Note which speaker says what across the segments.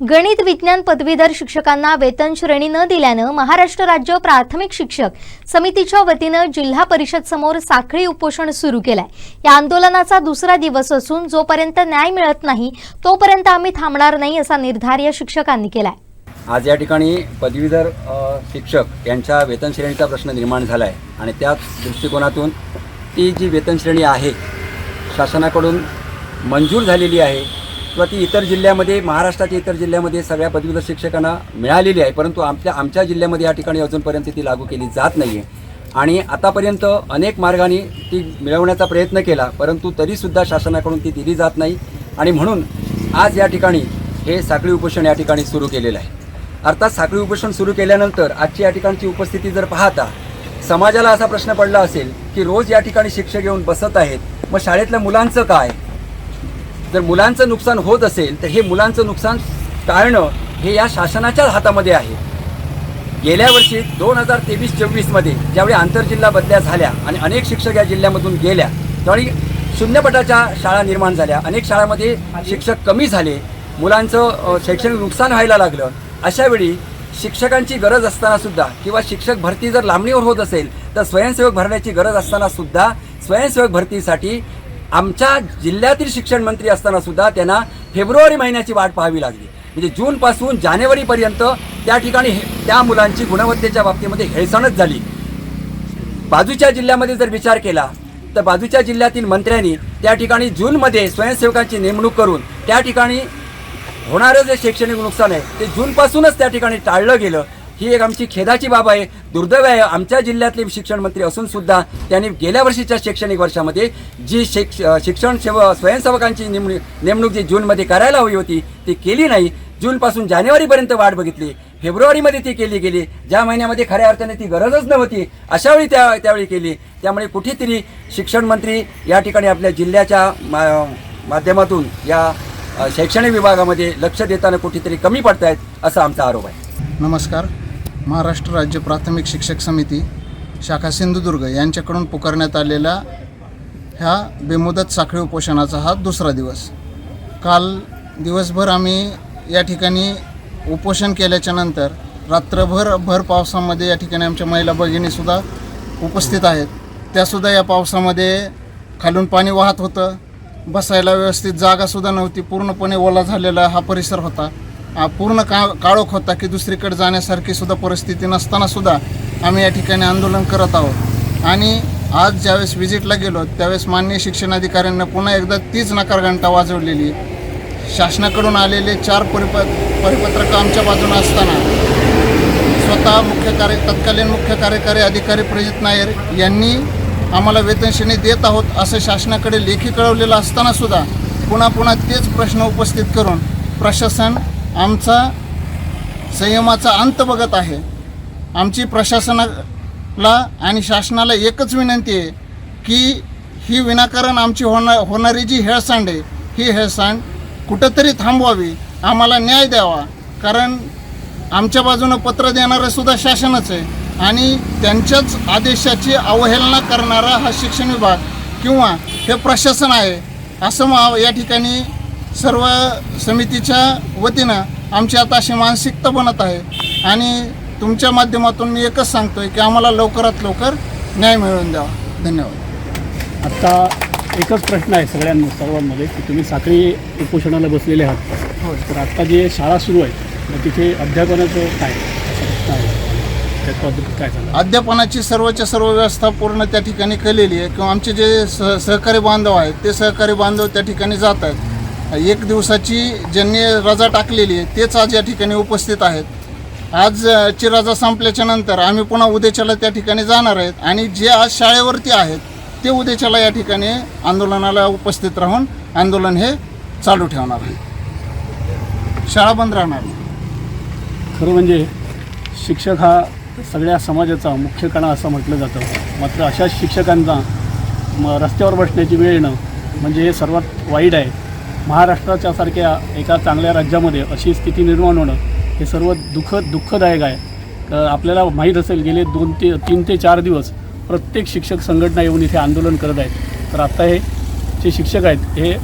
Speaker 1: गणित विज्ञान पदवीधर शिक्षकांना वेतन श्रेणी न दिल्यानं महाराष्ट्र राज्य प्राथमिक शिक्षक समितीच्या वतीनं जिल्हा परिषद समोर साखळी उपोषण सुरू केलंय. या आंदोलनाचा दुसरा दिवस असून जोपर्यंत न्याय मिळत नाही तोपर्यंत आम्ही थांबणार नाही असा निर्धार या शिक्षकांनी केलाय.
Speaker 2: आज या ठिकाणी पदवीधर शिक्षक यांच्या वेतन श्रेणीचा प्रश्न निर्माण झाला आहे आणि त्याच दृष्टिकोनातून ती जी वेतन श्रेणी आहे शासनाकडून मंजूर झालेली आहे किंवा ती इतर जिल्ह्यामध्ये महाराष्ट्राच्या इतर जिल्ह्यामध्ये सगळ्या पदवीधर शिक्षकांना मिळालेली आहे. परंतु आमच्या आमच्या जिल्ह्यामध्ये या ठिकाणी अजूनपर्यंत ती लागू केली जात नाही आहे आणि आतापर्यंत अनेक मार्गाने ती मिळवण्याचा प्रयत्न केला परंतु तरीसुद्धा शासनाकडून ती दिली जात नाही. आणि म्हणून आज या ठिकाणी हे साखळी उपोषण या ठिकाणी सुरू केलेलं आहे. अर्थात साखळी उपोषण सुरू केल्यानंतर आजची या ठिकाणची उपस्थिती जर पाहता समाजाला असा प्रश्न पडला असेल की रोज या ठिकाणी शिक्षक येऊन बसत आहेत मग शाळेतल्या मुलांचं काय? जर मुलांचं नुकसान होत असेल तर हे मुलांचं नुकसान टाळणं हे या शासनाच्याच हातामध्ये आहे. गेल्या वर्षी दोन हजार तेवीस चोवीसमध्ये ज्यावेळी आंतरजिल्हा बदल्या झाल्या आणि अनेक शिक्षक या जिल्ह्यामधून गेल्या त्यावेळी शून्यपटाच्या शाळा निर्माण झाल्या. अनेक शाळांमध्ये शिक्षक कमी झाले मुलांचं शैक्षणिक नुकसान व्हायला लागलं. अशावेळी शिक्षकांची गरज असताना सुद्धा किंवा शिक्षक भरती जर लांबणीवर होत असेल तर स्वयंसेवक भरण्याची गरज असताना सुद्धा स्वयंसेवक भरतीसाठी आमच्या जिल्ह्यातील शिक्षण मंत्री असताना सुद्धा त्यांना फेब्रुवारी महिन्याची वाट पाहावी लागली. म्हणजे जूनपासून जानेवारीपर्यंत त्या ठिकाणी हे- त्या मुलांची गुणवत्तेच्या बाबतीमध्ये हेळसाणच झाली. बाजूच्या जिल्ह्यामध्ये जर विचार केला तर बाजूच्या जिल्ह्यातील मंत्र्यांनी त्या ठिकाणी जूनमध्ये स्वयंसेवकांची नेमणूक करून त्या ठिकाणी होणारं जे शैक्षणिक नुकसान आहे ते जूनपासूनच त्या ठिकाणी टाळलं गेलं. ही एक आमची खेदाची बाब आहे. दुर्दैव आहे. आमच्या जिल्ह्यातले शिक्षण मंत्री असून सुद्धा त्यांनी गेल्या वर्षीच्या शैक्षणिक वर्षामध्ये जी शिक्ष शिक्षण सेव स्वयंसेवकांची नेमणूक नेमणूक जी जूनमध्ये करायला हवी होती ती केली नाही. जूनपासून जानेवारीपर्यंत वाट बघितली. फेब्रुवारीमध्ये ती केली गेली. ज्या महिन्यामध्ये खऱ्या अर्थाने ती गरजच नव्हती अशावेळी त्या त्यावेळी केली. त्यामुळे कुठेतरी शिक्षण मंत्री या ठिकाणी आपल्या जिल्ह्याच्या मा माध्यमातून या शैक्षणिक विभागामध्ये लक्ष देताना कुठेतरी कमी पडत आहेत असा आमचा आरोप आहे.
Speaker 3: नमस्कार. महाराष्ट्र राज्य प्राथमिक शिक्षक समिती शाखा सिंधुदुर्ग यांच्याकडून पुकारण्यात आलेल्या ह्या बेमुदत साखळी उपोषणाचा हा दुसरा दिवस. काल दिवसभर आम्ही या ठिकाणी उपोषण केल्याच्यानंतर रात्रभर भर पावसामध्ये या ठिकाणी आमच्या महिला भगिनीसुद्धा उपस्थित आहेत. त्यासुद्धा या पावसामध्ये खालून पाणी वाहत होतं. बसायला व्यवस्थित जागासुद्धा नव्हती. पूर्णपणे ओला झालेला हा परिसर होता. पूर्ण का काळोख होता की दुसरीकडे जाण्यासारखी सुद्धा परिस्थिती नसताना सुद्धा आम्ही या ठिकाणी आंदोलन करत आहोत. आणि आज ज्यावेळेस व्हिजिटला गेलो त्यावेळेस माननीय शिक्षणाधिकाऱ्यांना पुन्हा एकदा तीच नकार घंटा वाजवलेली. शासनाकडून आलेले चार परिप परिपत्रकं आमच्या बाजूने असताना स्वतः मुख्य कार्य तत्कालीन मुख्य कार्यकारी अधिकारी प्रजित नायर यांनी आम्हाला वेतनश्रेणी देत आहोत असं शासनाकडे लेखी कळवलेलं असताना सुद्धा पुन्हा पुन्हा तेच प्रश्न उपस्थित करून प्रशासन आमचा संयमाचा अंत बघत आहे. आमची प्रशासनाला आणि शासनाला एकच विनंती आहे की ही विनाकारण आमची होणार होणारी जी हेळसांड आहे ही हेळसांड कुठंतरी थांबवावी. आम्हाला न्याय द्यावा. कारण आमच्या बाजूनं पत्र देणारं सुद्धा शासनच आहे. आणि त्यांच्याच आदेशाची अवहेलना करणारा हा शिक्षण विभाग किंवा हे प्रशासन आहे असं मा या ठिकाणी सर्व समितीच्या वतीनं आमची आता अशी मानसिकता बनत आहे. आणि तुमच्या माध्यमातून मी एकच सांगतो आहे की आम्हाला लवकरात लवकर न्याय मिळवून द्यावा. धन्यवाद.
Speaker 4: आत्ता एकच प्रश्न आहे सगळ्यांना सर्वांमध्ये की तुम्ही साखळी उपोषणाला बसलेले आहात.
Speaker 3: होय.
Speaker 4: तर आत्ता जे शाळा सुरू आहे मग तिथे अध्यापनाचं काय? काय सांगा
Speaker 3: अध्यापनाची सर्वच्या सर्व व्यवस्था पूर्ण त्या ठिकाणी केलेली आहे. किंवा आमचे जे सह सहकारी बांधव आहेत ते सहकारी बांधव त्या ठिकाणी जात आहेत. एक दिवसाची ज्यांनी रजा टाकलेली आहे तेच आज या ठिकाणी उपस्थित आहेत. आज ची रजा संपल्याच्या नंतर आम्ही पुन्हा उद्याच्याला त्या ठिकाणी जाणार आहेत आणि जे आज शाळेवरती आहेत ते उद्याच्याला या ठिकाणी आंदोलनाला उपस्थित राहून आंदोलन हे चालू ठेवणार आहे शाळा बंद राहणार
Speaker 4: खरं म्हणजे शिक्षक हा सगळ्या समाजाचा मुख्य कणा असं म्हटलं जातं. मात्र अशा शिक्षकांचा रस्त्यावर बसण्याची वेळ येणं म्हणजे हे सर्वात वाईट आहे. महाराष्ट्राच्या सारख्या एका चांगल्या राज्यामध्ये अशी स्थिती निर्माण होणं हे सर्व दुःख दुःखदायक आहे. आपल्याला माहीत असेल गेले दोन ते तीन ते चार दिवस प्रत्येक शिक्षक संघटना येऊन इथे आंदोलन करत आहेत. तर आत्ता हे जे शिक्षक आहेत हे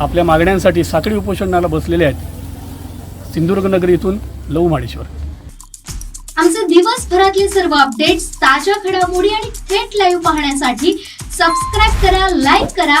Speaker 4: आपल्या मागण्यांसाठी साखळी उपोषणाला बसलेले आहेत. सिंधुदुर्ग नगर इथून लहू माळेश्वर.
Speaker 1: आमचे दिवसभरातले सर्व अपडेट्स ताज्या घडामोडी आणि थेट लाईव्ह पाहण्यासाठी सबस्क्राईब करा लाईक करा